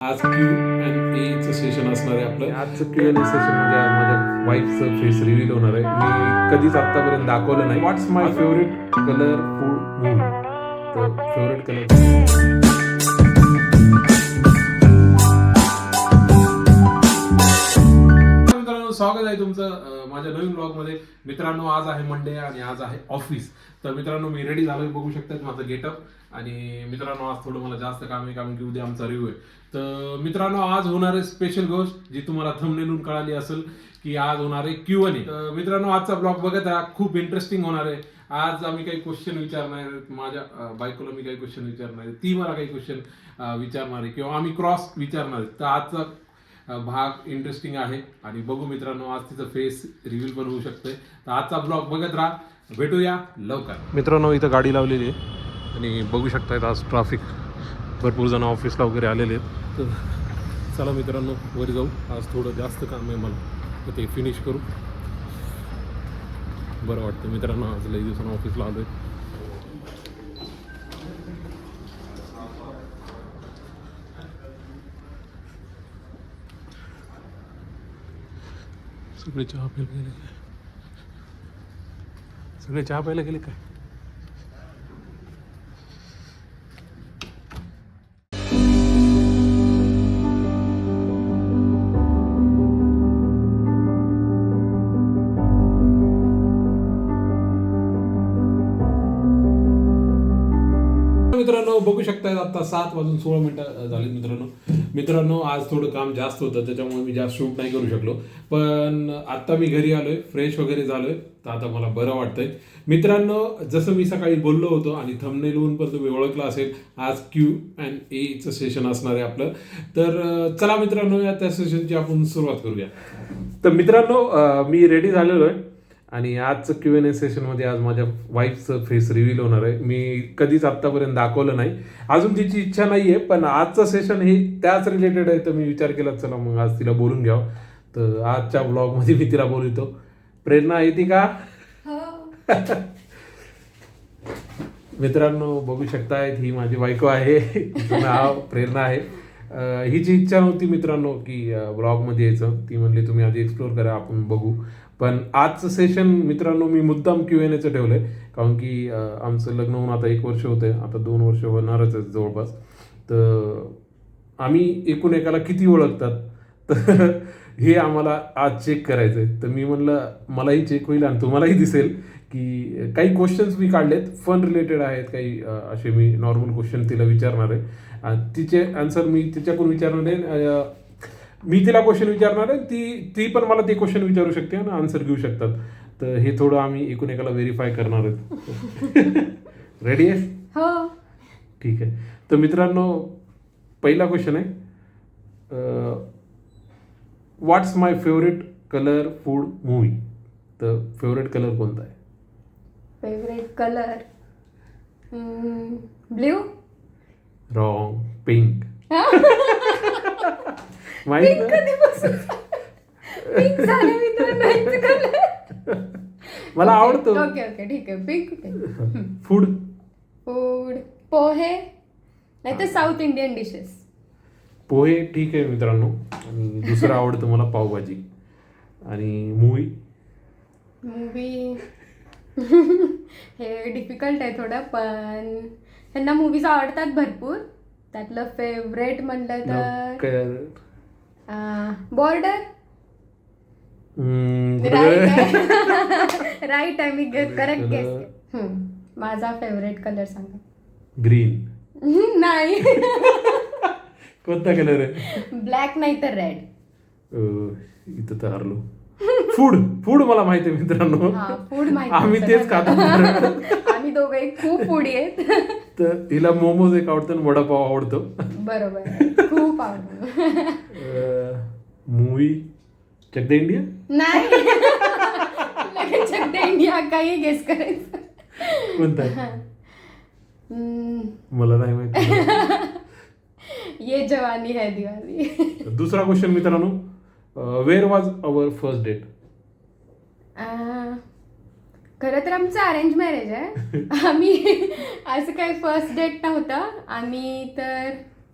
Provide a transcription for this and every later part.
आज Q and एचं session असणार आहे आपलं. आजचं क्यू एन ए सेशनमध्ये आज माझ्या वाईफचं फेस रिव्हील होणार आहे. मी कधीच आतापर्यंत दाखवलं नाही. What's my favourite colour food movie तर फेवरेट कलर मित्रांनो स्वागत आहे तुमचं. माझ्या नवीन ब्लॉगमध्ये मित्रांनो आज आहे मंडे आणि आज आहे ऑफिस तर मित्रांनो मी रेडी झालो बघू शकतात माझं गेटअप आणि मित्रांनो आज थोडं मला जास्त काम आहे कारण की उद्या आमचा रिव्ह्यू आहे. तर मित्रांनो आज होणार आहे स्पेशल गोष्ट जी तुम्हाला थंबनेलून कळाली असेल की आज होणार आहे क्यू एन ए मित्रांनो आजचा ब्लॉग बघत आहे खूप इंटरेस्टिंग होणार आहे. आज आम्ही काही क्वेश्चन विचारणार आहेत माझ्या बायकोला मी काही क्वेश्चन विचारणार आहे ती मला काही क्वेश्चन विचारणार आहे किंवा आम्ही क्रॉस विचारणार आहे तर आजचा भाग इंटरेस्टिंग आहे. आणि बघू मित्रांनो आज तिचं फेस रिव्हील पण होऊ शकतंय. तर आजचा ब्लॉग बघत राहा. भेटूया लवकर. मित्रांनो इथं गाडी लावलेली आहे. आणि बघू शकतायत आज ट्रॅफिक भरपूर जण ऑफिसला वगैरे आलेले आहेत. तर चला मित्रांनो वर जाऊ. आज थोडं जास्त काम आहे मला. तर ते फिनिश करू. बरं वाटतं मित्रांनो आज लई दिवसानं ऑफिसला आलो आहे सगळे चहा प्यायला गेले काय? सगळे चहा प्यायला गेले काय? मित्रांनो बघू शकताय आता सात वाजून सोळा मिनिटं झाली मित्रांनो. मित्रांनो आज थोडं काम जास्त होतं त्याच्यामुळे मी जास्त शूट नाही करू शकलो. पण आता मी घरी आलोय फ्रेश वगैरे झालोय तर आता मला बरं वाटतंय. मित्रांनो जसं मी सकाळी बोललो होतो आणि थंबनेलहून पण तुम्ही ओळखलं असेल आज क्यू अँड एचं सेशन असणार आहे आपलं. तर चला मित्रांनो या त्या सेशनची आपण सुरुवात करूया. तर मित्रांनो मी रेडी झालेलो आहे. आणि आजचं क्यू एन ए सेशनमध्ये आज माझ्या वाईफचं फेस रिव्हील होणार आहे. मी कधीच आत्तापर्यंत दाखवलं नाही. अजून तिची इच्छा नाही आहे पण आजचं सेशन हे त्याच रिलेटेड आहे तर मी विचार केला चला मग आज तिला बोलून घ्यावं. तर आजच्या ब्लॉगमध्ये मी तिला बोलवतो. प्रेरणा येते का? मित्रांनो बघू शकतायत ही माझी बायको आहे. नाव प्रेरणा आहे. हिची इच्छा नव्हती मित्रांनो की ब्लॉगमध्ये यायचं. ती म्हणली तुम्ही आधी एक्सप्लोर करा आपण बघू. पण आजचं सेशन मित्रांनो मी मुद्दाम क्यू एन एचं ठेवलं आहे कारण की आमचं लग्न होऊन आता एक वर्ष होतं आहे आता दोन वर्ष होणारच आहेत जवळपास. तर आम्ही एकूण एकाला किती ओळखतात? तर हे आम्हाला आज चेक करायचं आहे तर मी म्हणलं मलाही चेक होईल आणि तुम्हालाही दिसेल की काही क्वेश्चन्स मी काढलेत. फन रिलेटेड आहेत काही असे मी नॉर्मल क्वेश्चन तिला विचारणार आहे. आणि तिचे आन्सर मी तिच्याकडून विचारणार आहे. मी तिला क्वेश्चन विचारणार आहे ती ती पण मला ते क्वेश्चन विचारू शकते आणि आन्सर घेऊ शकतात. तर हे थोडं आम्ही एकूण एकाला व्हेरीफाय करणार आहेत. रेडी आहे? हो. ठीक आहे. तर मित्रांनो पहिला क्वेश्चन आहे what's my favourite colour food movie तर फेवरेट कलर कोणता आहे? Favourite colour blue wrong pink माहीत पिंक नाही? कधीपासून पिंक झाले मित्र कलर मला आवडतो. ओके ओके ठीक आहे. Pink pink food food pohe नाही तर साऊथ इंडियन डिशेस पोहे ठीक आहे मित्रांनो. आणि दुसरं आवडतं मला पावभाजी. आणि मूवी. मूवी हे डिफिकल्ट आहे थोडं पण त्यांना मूवीज आवडतात भरपूर. त्यातलं फेवरेट म्हणलं तर बॉर्डर राईट आहे राईट आहे मी करेक्ट गेस माझा फेवरेट कलर सांगा ग्रीन नाही कोणता कलर आहे ब्लॅक नाही तर रेड इथं तर हरलो फूड फूड मला माहिती आहे मित्रांनो हा फूड माहिती आम्ही तेच. खातो आम्ही दोघे खूप फूडी आहेत तर तिला मोमोज एक आवडतं आणि वडापाव आवडतो बरोबर आहे. खूप आवडतं मूवी चक द इंडिया? नाही. लगेच चकते इंडिया काही गेस करायचं. कोणता? मला नाही माहिती. ये जवानी है दिवाली दुसरा क्वेश्चन मित्रांनो. Where was our first date खरं तर आमचं अरेंज मॅरेज आहे. आम्ही असं काही फर्स्ट डेट नव्हतं. आम्ही तर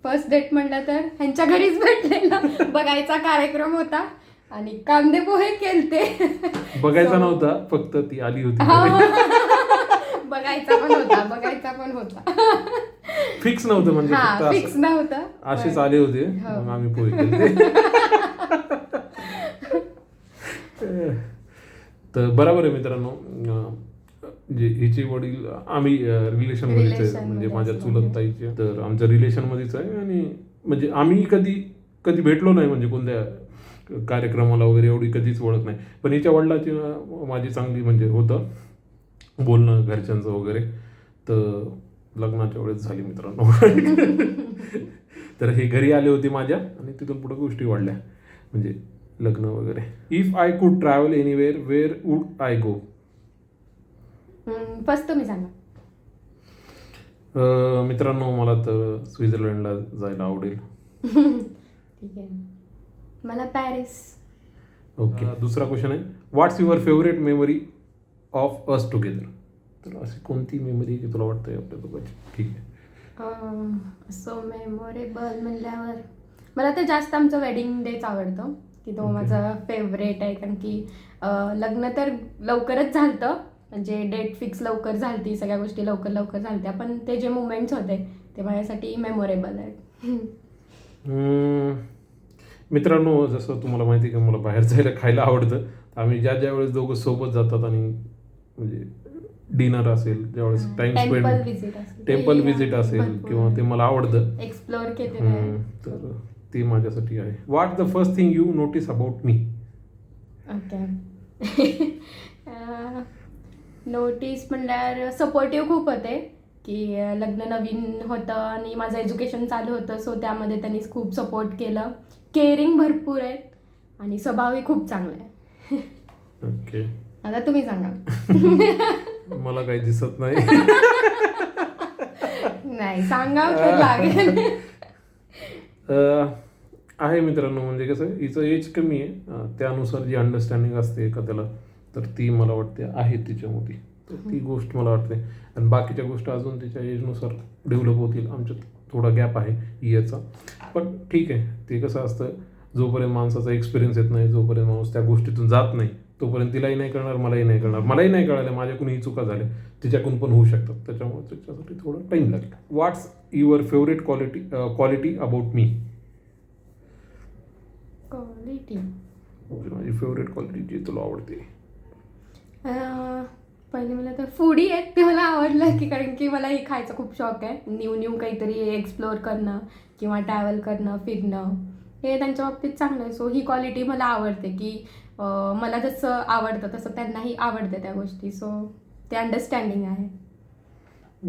फर्स्ट डेट म्हणलं तर ह्यांच्या घरीच भेटलेला. बघायचा कार्यक्रम होता आणि कांदे पोहे केलते. बघायचा नव्हता फक्त ती आली होती हा. बघायचा पण होता बघायचा पण होता. फिक्स नव्हतं म्हणजे फिक्स नव्हतं असेच आले होते हो. आम्ही पोहे केले तर बरोबर आहे मित्रांनो. जे हिचे वडील आम्ही रिलेशन मध्येच आहे. म्हणजे माझ्या असल्यामुळे. चुलत ताईचे तर आमच्या रिलेशन मध्येच आहे आणि म्हणजे आम्ही कधी कधी भेटलो नाही म्हणजे कोणत्या कार्यक्रमाला वगैरे एवढी कधीच ओळख नाही. पण हिच्या वडिलाची माझी चांगली म्हणजे होतं बोलणं घरच्यांचं वगैरे. तर लग्नाच्या वेळेस झाली मित्रांनो. तर हे घरी आले होते माझ्या आणि तिथून पुढे गोष्टी वाढल्या. म्हणजे लग्न वगैरे. If I could travel anywhere where would I go first तुम्ही सांगा मित्रांनो मला तर स्वित्झर्लंडला जायला आवडेल. ठीक आहे. मला पॅरिस. ओके. दुसरा क्वेश्चन आहे. What's your favourite memory of us together तर अशी कोणती मेमरी की तुला वाटतं आपल्या दोघांची? ठीक आहे. सो मेमोरेबल म्हणल्यावर मला तर जास्त आमचं वेडिंग डेच आवडतं. की तो. माझा फेवरेट आहे कारण की अं, लग्न तर लवकरच झालतं. म्हणजे डेट फिक्स लवकर झालती सगळ्या गोष्टी लवकर लवकर झालत्या पण ते जे मुमेंट्स होते ते माझ्यासाठी मेमोरेबल आहेत. मित्रांनो जसं तुम्हाला माहिती आहे का मला बाहेर जायला खायला आवडतं. आम्ही ज्या ज्या वेळेस दोघं सोबत जातात आणि म्हणजे डिनर असेल ज्यावेळेस टाइम स्पेंड टेम्पल विजिट असेल. किंवा ते मला आवडतं. एक्सप्लोअर हम्म, तर ते माझ्यासाठी आहे. What the first thing you notice about me okay notice म्हणल्यावर सपोर्टिव्ह खूप होते की लग्न नवीन होतं आणि माझं एज्युकेशन चालू होतं सो त्यामध्ये त्यांनी खूप सपोर्ट केलं. केअरिंग भरपूर आहेत आणि स्वभावही खूप चांगला आहे ओके आता तुम्ही सांगा. मला काही दिसत नाही. नाही सांगा लागेल. आहे मित्रांनो म्हणजे कसं आहे, हिचं एज कमी आहे. त्यानुसार जी अंडरस्टँडिंग असते एखाद्याला तर ती मला वाटते आहे तिच्यामध्ये तर ती गोष्ट मला वाटते. आणि बाकीच्या गोष्टी अजून तिच्या एजनुसार डेव्हलप होतील. आमच्यात थोडा गॅप आहे इयरचा पण ठीक आहे. ते कसं असतं जोपर्यंत माणसाचा एक्सपिरियन्स येत नाही जोपर्यंत माणूस त्या गोष्टीतून जात नाही तोपर्यंत तिलाही नाही कळणार मलाही नाही कळणार. मलाही नाही कळालं माझ्याकडूनही चुका झाल्या. तिच्याकडून पण होऊ शकतात. त्याच्यामुळे त्याच्यासाठी थोडा टाईम लागेल. What's your favourite quality quality about me quality माझी फेवरेट क्वालिटी जी तुला आवडते. पहिले मला तर फूडी आहेत ते मला आवडलं की कारण की मला हे खायचा खूप शौक आहे. न्यू न्यू काहीतरी एक्सप्लोअर करणं किंवा ट्रॅव्हल करणं फिरणं हे त्यांच्या बाबतीत चांगलं आहे. सो ही क्वालिटी मला आवडते की मला जसं आवडतं तसं त्यांनाही आवडते त्या गोष्टी. सो ते अंडरस्टँडिंग आहे.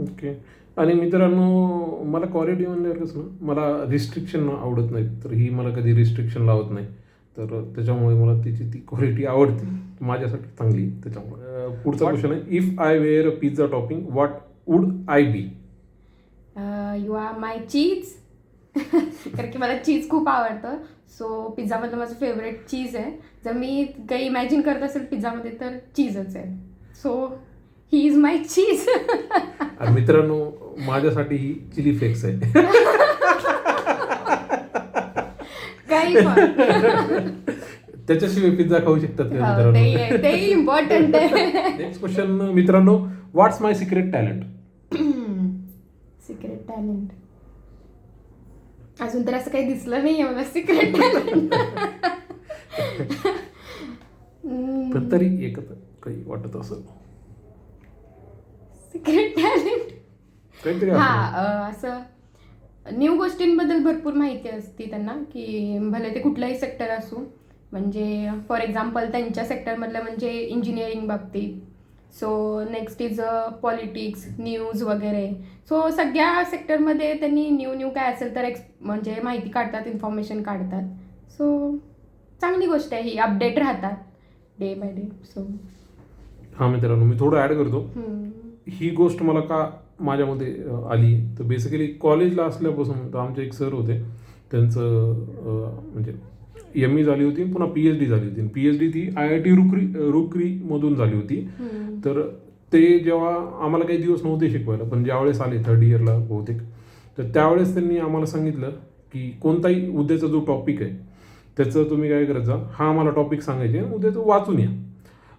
ओके आणि मित्रांनो मला क्वालिटी म्हणल्यावर कसं मला रिस्ट्रिक्शन आवडत नाही तर ही मला कधी रिस्ट्रिक्शन लावत नाही. तर त्याच्यामुळे मला तिची ती क्वालिटी आवडते. माझ्यासाठी चांगली त्याच्यामुळे. पुढचा क्वेश्चन आहे if I were a pizza topping what would I be you are my cheese कारण की मला चीज खूप आवडतं. सो पिझ्झामधलं माझं फेवरेट चीज आहे. जर मी काही इमॅजिन करत असेल पिझ्झामध्ये तर चीजच आहे. सो ही इज माय चीज मित्रांनो माझ्यासाठी ही चिली फ्लेक्स आहे. काही पण. त्याच्याशिवाय पिझ्झा खाऊ शकतात का हो, मित्रांनो? ते इम्पॉर्टंट आहे. नेक्स्ट क्वेश्चन मित्रांनो what's my secret talent secret talent अजून तर असं काही दिसलं नाही मला सिक्रेट टॅलेंट तरी एकच काही वाटत असेल. सिक्रेट टॅलेंट काहीतरी हा असं न्यू गोष्टींबद्दल भरपूर माहिती असते त्यांना की भले ते कुठलाही सेक्टर असू. म्हणजे फॉर एक्झाम्पल त्यांच्या सेक्टरमधलं म्हणजे इंजिनिअरिंग बाबतीत. So next is politics news वगैरे. सो सगळ्या सेक्टरमध्ये त्यांनी न्यू न्यू काय असेल तर एक्स म्हणजे माहिती काढतात इन्फॉर्मेशन काढतात. सो चांगली गोष्ट आहे ही अपडेट राहतात डे बाय डे सो हा मित्रांनो मी थोडं ॲड करतो. ही गोष्ट मला का माझ्यामध्ये आली. तर बेसिकली कॉलेजला असल्यापासून तर आमचे एक सर होते. त्यांचं म्हणजे एम ई झाली होती पुन्हा पी एच डी झाली होती. पी एच डी ती आय आय टी रुकरी रुकरीमधून झाली होती. तर ते जेव्हा आम्हाला काही दिवस नव्हते शिकवायला पण ज्यावेळेस आले थर्ड इयरला बहुतेक तर त्यावेळेस त्यांनी आम्हाला सांगितलं की कोणताही उद्याचा जो टॉपिक आहे त्याचं तुम्ही काय करायचं हा आम्हाला टॉपिक सांगायचे आणि उद्या तो वाचून या.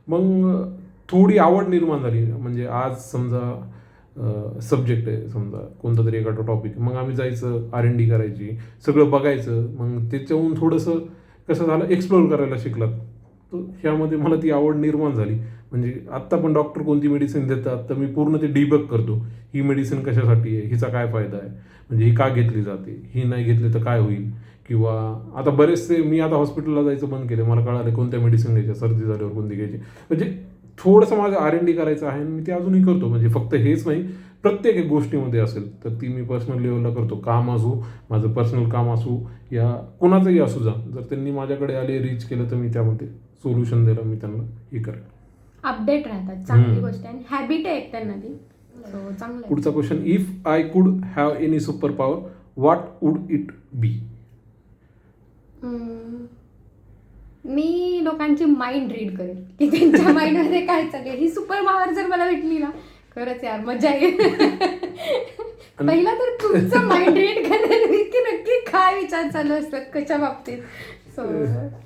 मग थोडी आवड निर्माण झाली. म्हणजे आज समजा सब्जेक्ट आहे समजा कोणता तरी एखादा टॉपिक मग आम्ही जायचं आर एन डी करायची सगळं बघायचं. मग त्याच्याहून थोडंसं कसं झालं एक्सप्लोर करायला शिकलात. तर ह्यामध्ये मला ती आवड निर्माण झाली. म्हणजे आत्ता पण डॉक्टर कोणती मेडिसिन देतात तर मी पूर्ण ते डिबक करतो. ही मेडिसिन कशासाठी आहे हिचा काय फायदा आहे? म्हणजे ही का घेतली जाते? ही नाही घेतली तर काय होईल? किंवा आता बरेचसे मी आता हॉस्पिटलला जायचं बंद केलं मला कळालं कोणत्या मेडिसिन घ्यायच्या सर्दी झाल्यावर कोणती घ्यायची. म्हणजे थोडंसं माझं आर एन डी करायचं आहे आणि मी ते अजूनही करतो. म्हणजे फक्त हेच नाही प्रत्येक एक गोष्टीमध्ये असेल तर ती मी पर्सनल लेवलला करतो. काम असू माझं पर्सनल काम असू या कोणाचंही असू जा जर त्यांनी माझ्याकडे आले रीच केलं तर मी त्यामध्ये सोल्युशन द्यायला मी त्यांना हे करेन. अपडेट राहतात चांगली. गोष्ट आणि हॅबिट आहे एक त्यांना ती. सो चांगलं आहे. पुढचा question if I could have any super power what would it be hmm. मी लोकांची माइंड रीड करेन. की त्यांच्या माइंडमध्ये काय चालू आहे ही सुपर पॉवर जर मला भेटली ना खरंच यार मजा येईल. पहिला तर तुमचं माइंड रीड करेन. मी की नक्की काय विचार चालू असतात कशा बाबतीत? सो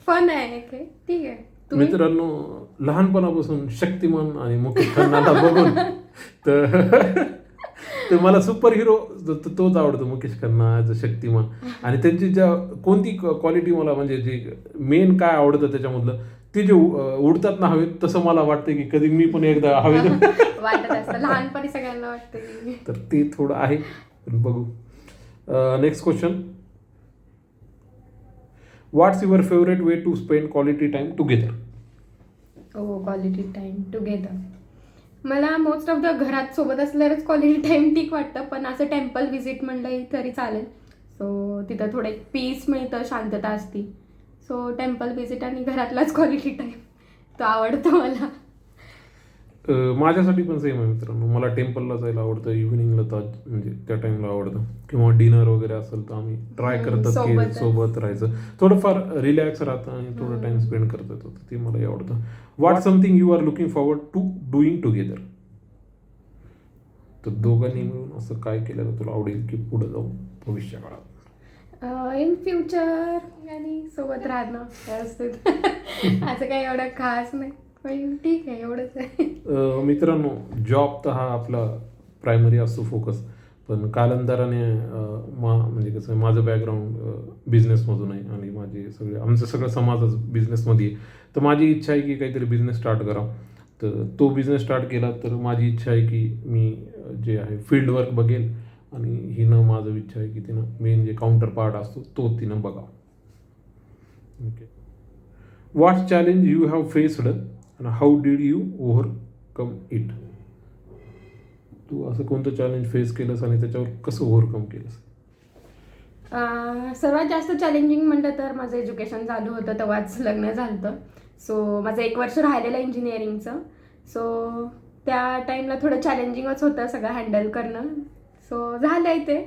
फन आहे हे. ठीक आहे. तुम्ही? मित्रांनो लहानपणापासून शक्तिमान आणि खन्नाला बघून तर तर मला सुपर हिरो तोच आवडतो मुकेश खन्ना ॲज अ शक्तिमान. आणि त्यांची ज्या कोणती क्वालिटी मला म्हणजे जे मेन काय आवडतं त्याच्यामधलं ते जे उडतात ना हवेत तसं मला वाटतं की कधी मी पण एकदा हवेत लहानपणी सगळ्यांना वाटतं तर ते थोडं आहे. पण बघू. Next question what's your favourite way to spend quality time together हो क्वालिटी टाइम टुगेदर मला मोस्ट ऑफ द घरात सोबत असल्यावरच कॉलेज टाइम ठीक वाटतं पण असं टेम्पल व्हिजिट म्हणलंही तरी चालेल. सो तिथं थोडं एक पीस मिळतं शांतता असती. सो टेम्पल व्हिजिट आणि घरातलाच क्वालिटी टाइम तो आवडतो मला. माझ्यासाठी पण सेम आहे मित्रांनो. मला टेम्पलला जायला आवडतं इव्हिनिंगला तर म्हणजे त्या टाइमला आवडतं. किंवा डिनर वगैरे असेल तर आम्ही ट्राय करतात की. सोबत राहायचं. थोडंफार रिलॅक्स राहतं आणि थोडं. टाइम स्पेंड करता येतो ते मलाही आवडतं. What something you are looking forward to doing together तर दोघांनी मिळून असं काय केलं तुला आवडेल की पुढे जाऊ भविष्य काळात? इन फ्युचर आणि सोबत राहणं असं काही एवढं खास नाही. पण ठीक आहे एवढंच आहे. मित्रांनो जॉब तर हा आपला प्रायमरी असतो फोकस पण कालांतराने मा म्हणजे कसं माझं बॅकग्राऊंड बिझनेसमधून आहे आणि माझे सगळे आमचं सगळं समाजच बिझनेसमध्ये आहे. तर माझी इच्छा आहे की काहीतरी बिझनेस स्टार्ट करा तर तो बिझनेस स्टार्ट केला तर माझी इच्छा आहे की मी जे आहे फील्ड वर्क बघेल आणि हिनं माझं इच्छा आहे की तिनं मेन जे काउंटर पार्ट असतो तो तिनं बघा okay what challenge you have faced आणि how did you overcome it तू असं कोणतं चॅलेंज फेस केलंस आणि त्याच्यावर कसं ओव्हरकम केलंस? सर्वात जास्त चॅलेंजिंग म्हटलं तर माझं एज्युकेशन चालू होतं तेव्हाच लग्न झालं होतं सो माझं एक वर्ष राहिलेलं इंजिनिअरिंगचं सो त्या टाईमला थोडं चॅलेंजिंगच होतं सगळं हँडल करणं. सो झालं आहे ते.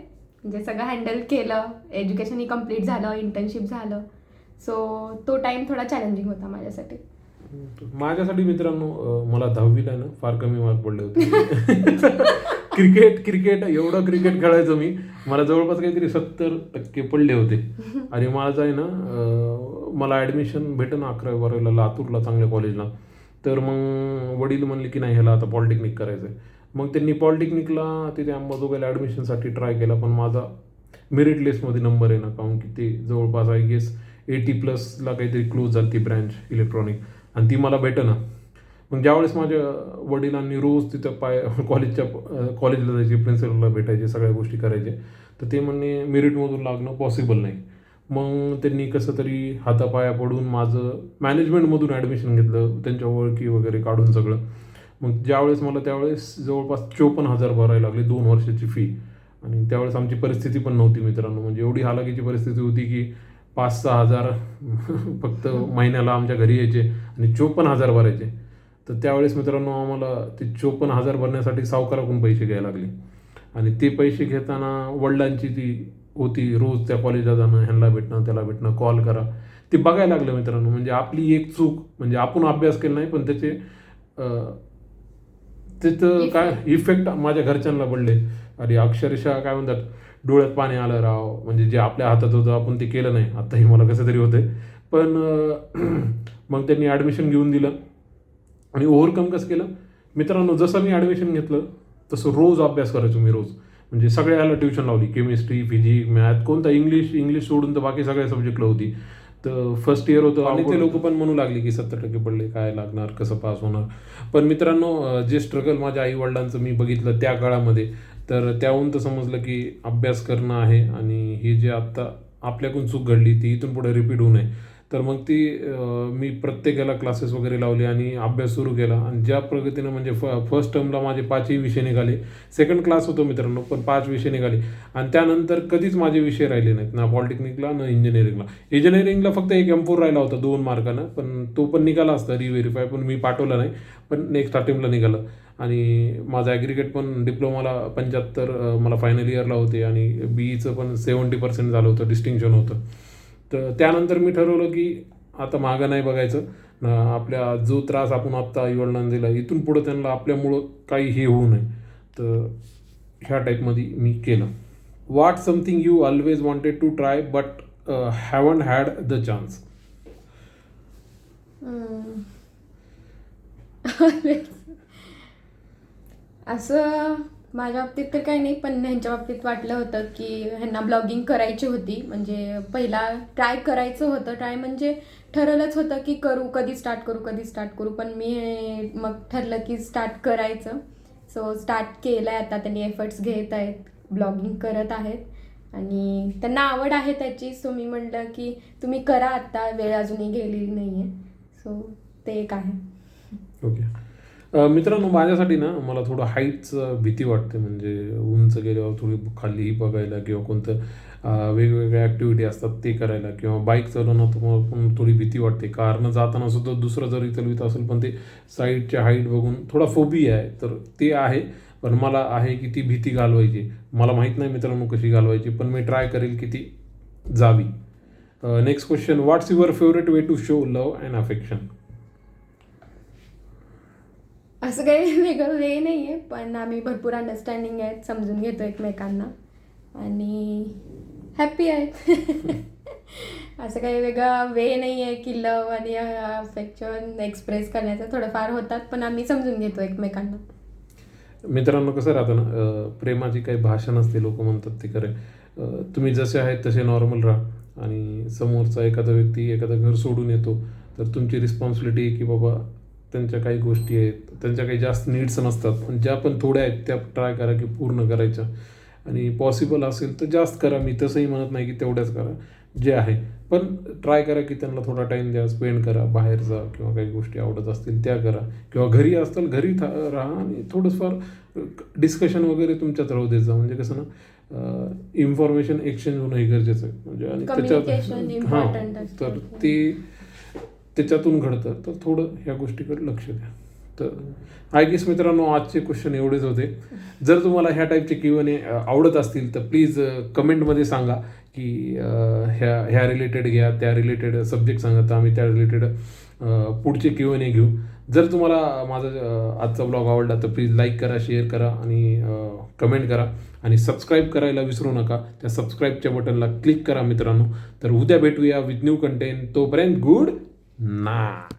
म्हणजे सगळं हँडल केलं. एज्युकेशनही कंप्लीट झालं इंटर्नशिप झालं. सो तो टाईम थोडा चॅलेंजिंग होता माझ्यासाठी. माझ्यासाठी मित्रांनो अं, मला दहावीला आहे ना फार कमी मार्क पडले होते. क्रिकेट क्रिकेट एवढं क्रिकेट खेळायचो मी. मला जवळपास काहीतरी सत्तर टक्के पडले होते. आणि माझं आहे ना अं, मला ॲडमिशन भेटन अकरावी बारावीला लातूरला चांगल्या कॉलेजला तर मग वडील म्हणले की नाही ह्याला आता पॉलिटेक्निक करायचं आहे मग त्यांनी पॉलिटेक्निकला तिथे अंबाजोगाईला ॲडमिशनसाठी ट्राय केला पण माझा मेरिट लिस्टमध्ये नंबर आहे ना काहून की ते जवळपास आय गेस एटी प्लसला काहीतरी क्लोज झाली ती ब्रँच इलेक्ट्रॉनिक आणि ती मला भेटेना. मग ज्यावेळेस माझ्या वडिलांनी रोज तिथं पाय कॉलेजच्या कॉलेजला जायचे प्रिन्सिपलला भेटायचे सगळ्या गोष्टी करायचे तर ते म्हणणे मेरिटमधून लागणं पॉसिबल नाही. मग त्यांनी कसं तरी हातापाया पडून माझं मॅनेजमेंटमधून ॲडमिशन घेतलं त्यांच्या ओळखी वगैरे काढून सगळं. मग ज्यावेळेस मला त्यावेळेस जवळपास चोपन्न हजार भरायला लागले दोन वर्षाची फी आणि त्यावेळेस आमची परिस्थिती पण नव्हती मित्रांनो. म्हणजे एवढी हालाकीची परिस्थिती होती की पाच सहा हजार फक्त महिन्याला आमच्या घरी यायचे आणि चोपन्न हजार भरायचे. तर त्यावेळेस मित्रांनो आम्हाला ते चोपन्न हजार भरण्यासाठी सावकाराकडून पैसे घ्यायला लागले. आणि ते पैसे घेताना वडिलांची ती होती रोज त्या कॉलेजला जाणं ह्यांना भेटणं त्याला भेटणं कॉल करा. ते बघायला लागलं मित्रांनो. म्हणजे आपली एक चूक म्हणजे आपण अभ्यास केला नाही पण त्याचे त्याचं काय इफेक्ट माझ्या घरच्यांना पडले. आणि अक्षरशः काय म्हणतात डोळ्यात पाणी आलं राव. म्हणजे जे आपल्या हातात होतं आपण ते केलं नाही. आत्ताही मला कसं तरी होतंय. पण मग त्यांनी ॲडमिशन घेऊन दिलं. आणि ओव्हरकम कसं केलं? मित्रांनो जसं मी ॲडमिशन घेतलं तसं रोज अभ्यास करायचो मी रोज. म्हणजे सगळ्याला ट्युशन लावली. केमिस्ट्री फिजिक्स मॅथ कोणता इंग्लिश इंग्लिश सोडून तर बाकी सगळ्या सब्जेक्टला होती. तर फर्स्ट इयर होतं आणि ते लोक पण म्हणू लागले की सत्तर टक्के पडले काय लागणार कसं पास होणार? पण मित्रांनो जे स्ट्रगल माझ्या आई वडिलांचं मी बघितलं त्या काळामध्ये तर त्याहून तर समजलं की अभ्यास करणं आहे आणि ही जे आत्ता आपल्याकडून चूक घडली ती इथून पुढे रिपीट होऊ नये. तर मग ती मी प्रत्येकाला क्लासेस वगैरे लावले आणि अभ्यास सुरू केला. आणि ज्या प्रगतीनं म्हणजे फ फर्स्ट टर्मला माझे पाचही विषय निघाले. सेकंड क्लास होतो मित्रांनो पण पाच विषय निघाले. आणि त्यानंतर कधीच माझे विषय राहिले नाहीत. ना पॉलिटेक्निकला ना इंजिनिअरिंगला इंजिनिअरिंगला फक्त एक एम फोर राहिला होता दोन मार्कानं. पण तो पण निघाला असता रिव्हेरीफाय पण मी पाठवला नाही. पण नेक्स्ट अटेम्प्टला निघालं. आणि माझा ॲग्रिगेट पण डिप्लोमाला पंच्याहत्तर मला फायनल इयरला होते. आणि बीईचं पण सेवन्टी पर्सेंट झालं होतं डिस्टिंक्शन होतं. तर त्यानंतर मी ठरवलं की आता मागं नाही बघायचं. आपल्या जो त्रास आपण आत्ता आईवडिलांना दिला इथून पुढं त्यांना आपल्यामुळं काही हे होऊ नये. तर ह्या टाईपमध्ये मी केलं. What something you always wanted to try but haven't had the chance असं माझ्या बाबतीत तर काही नाही पण ह्यांच्या बाबतीत वाटलं होतं की ह्यांना ब्लॉगिंग करायची होती. म्हणजे पहिला ट्राय करायचं होतं. ट्राय म्हणजे ठरलंच होतं की करू कधी स्टार्ट करू कधी स्टार्ट करू. पण मी मग ठरलं की स्टार्ट करायचं. सो स्टार्ट केलं आहे आता. त्यांनी एफर्ट्स घेत आहेत ब्लॉगिंग करत आहेत. आणि त्यांना आवड आहे त्याची. सो मी म्हटलं की तुम्ही करा आत्ता वेळ अजूनही गेलेली नाही आहे सो ते एक आहे. ओके मित्रांनो माझ्यासाठी ना मला थोडं हाईटचं भीती वाटते. म्हणजे उंच गेल्यावर थोडी खाली बघायला किंवा कोणतं वेगवेगळ्या ॲक्टिव्हिटी असतात ते करायला किंवा बाईक चालवणं तर पण थोडी भीती वाटते. कारनं जाताना सुद्धा दुसरं जरी चालवित असेल पण ते साईडच्या हाईट बघून थोडा फोबी आहे. तर ते आहे. पण मला आहे की ती भीती घालवायची. मला माहीत नाही मित्रांनो कशी घालवायची पण मी ट्राय करेल की ती जावी. Next question what's your favourite way to show love and affection असं काही वेगळं वे नाही आहे पण आम्ही भरपूर अंडरस्टँडिंग आहेत समजून घेतो एकमेकांना. आणि हॅप्पी आहेत. असं काही वेगळा वे नाही आहे की लव आणि अफेक्शन एक्सप्रेस करण्याचं. थोडंफार होतात पण आम्ही समजून घेतो एकमेकांना. मित्रांनो कसं राहतं ना प्रेमाची काही भाषा नसते लोक म्हणतात ते खरे. तुम्ही जसे आहेत तसे नॉर्मल राहा. आणि समोरचा एखादा व्यक्ती एखादा घर सोडून येतो तर तुमची रिस्पॉन्सिबिलिटी की बाबा त्यांच्या काही गोष्टी आहेत त्यांच्या काही जास्त नीड्स नसतात पण ज्या पण थोड्या आहेत त्या ट्राय करा की पूर्ण करायच्या. आणि पॉसिबल असेल तर जास्त करा मी तसंही म्हणत नाही की तेवढ्याच करा जे आहे. पण ट्राय करा की त्यांना थोडा टाईम द्या स्पेंड करा बाहेर जा किंवा काही गोष्टी आवडत असतील त्या करा. किंवा घरी असताल घरी था राहा आणि थोडंफार डिस्कशन वगैरे तुमच्यात राहू देत जा. म्हणजे कसं ना इन्फॉर्मेशन एक्सचेंज होणं हे गरजेचं आहे. म्हणजे आणि त्याच्यात हां. तर ते त्याच्यातून घडतं. तर थोडं ह्या गोष्टीकडे लक्ष द्या. तर आय गेस मित्रांनो आजचे क्वेश्चन एवढेच होते. जर तुम्हाला ह्या टाईपचे क्यू आवडत असतील तर प्लीज कमेंटमध्ये सांगा की ह्या ह्या रिलेटेड घ्या त्या रिलेटेड सब्जेक्ट सांगा तर आम्ही त्या रिलेटेड पुढचे क्यू ए घेऊ. जर तुम्हाला माझा आजचा ब्लॉग आवडला तर प्लीज लाईक करा शेअर करा आणि कमेंट करा. आणि सबस्क्राईब करायला विसरू नका. त्या सबस्क्राईबच्या बटनला क्लिक करा मित्रांनो. तर उद्या भेटूया विथ न्यू कंटेंट तोपर्यंत गुड ना